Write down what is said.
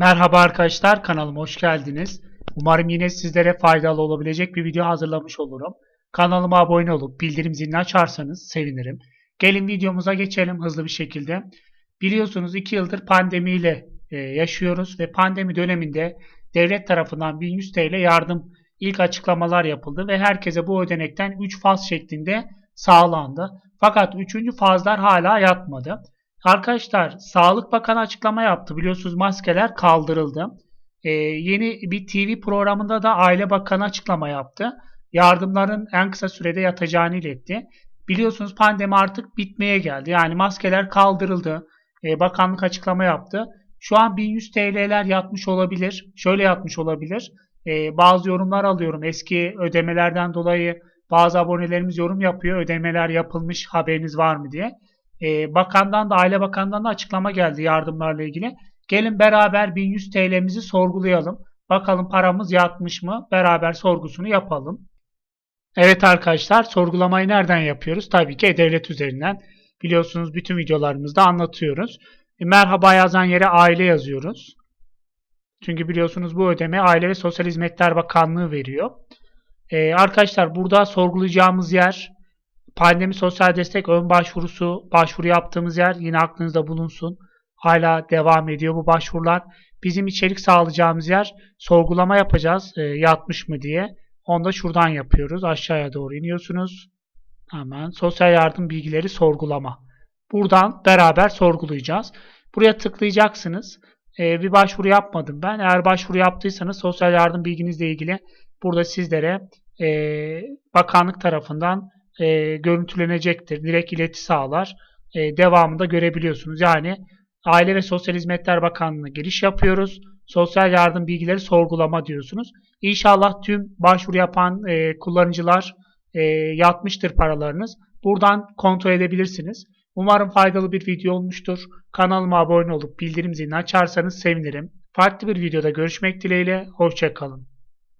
Merhaba arkadaşlar kanalıma hoş geldiniz. Umarım yine sizlere faydalı olabilecek bir video hazırlamış olurum. Kanalıma abone olup bildirim zilini açarsanız sevinirim. Gelin videomuza geçelim hızlı bir şekilde. Biliyorsunuz 2 yıldır pandemiyle e, yaşıyoruz ve pandemi döneminde devlet tarafından 1100 TL yardım ilk açıklamalar yapıldı ve herkese bu ödenekten 3 faz şeklinde sağlandı. Fakat 3. fazlar hala yatmadı. Arkadaşlar Sağlık Bakanı açıklama yaptı. Biliyorsunuz maskeler kaldırıldı. Ee, yeni bir TV programında da Aile Bakanı açıklama yaptı. Yardımların en kısa sürede yatacağını iletti. Biliyorsunuz pandemi artık bitmeye geldi. Yani maskeler kaldırıldı. Ee, bakanlık açıklama yaptı. Şu an 1100 TL'ler yatmış olabilir. Şöyle yatmış olabilir. Ee, bazı yorumlar alıyorum. Eski ödemelerden dolayı bazı abonelerimiz yorum yapıyor. Ödemeler yapılmış haberiniz var mı diye. Ee, bakandan da Aile Bakan'dan da açıklama geldi yardımlarla ilgili. Gelin beraber 1100 TL'mizi sorgulayalım. Bakalım paramız yatmış mı? Beraber sorgusunu yapalım. Evet arkadaşlar sorgulamayı nereden yapıyoruz? Tabii ki E-Devlet üzerinden. Biliyorsunuz bütün videolarımızda anlatıyoruz. E, merhaba yazan yere aile yazıyoruz. Çünkü biliyorsunuz bu ödeme Aile ve Sosyal Hizmetler Bakanlığı veriyor. Ee, arkadaşlar burada sorgulayacağımız yer pandemi sosyal destek ön başvurusu başvuru yaptığımız yer yine aklınızda bulunsun. Hala devam ediyor bu başvurular. Bizim içerik sağlayacağımız yer sorgulama yapacağız e, yatmış mı diye. Onu da şuradan yapıyoruz. Aşağıya doğru iniyorsunuz. Hemen sosyal yardım bilgileri sorgulama. Buradan beraber sorgulayacağız. Buraya tıklayacaksınız. E, bir başvuru yapmadım ben. Eğer başvuru yaptıysanız sosyal yardım bilginizle ilgili burada sizlere e, bakanlık tarafından e, görüntülenecektir. Direkt ileti sağlar. E, devamında görebiliyorsunuz. Yani Aile ve Sosyal Hizmetler Bakanlığı'na giriş yapıyoruz. Sosyal yardım bilgileri sorgulama diyorsunuz. İnşallah tüm başvuru yapan e, kullanıcılar e, yatmıştır paralarınız. Buradan kontrol edebilirsiniz. Umarım faydalı bir video olmuştur. Kanalıma abone olup bildirim zilini açarsanız sevinirim. Farklı bir videoda görüşmek dileğiyle. Hoşçakalın.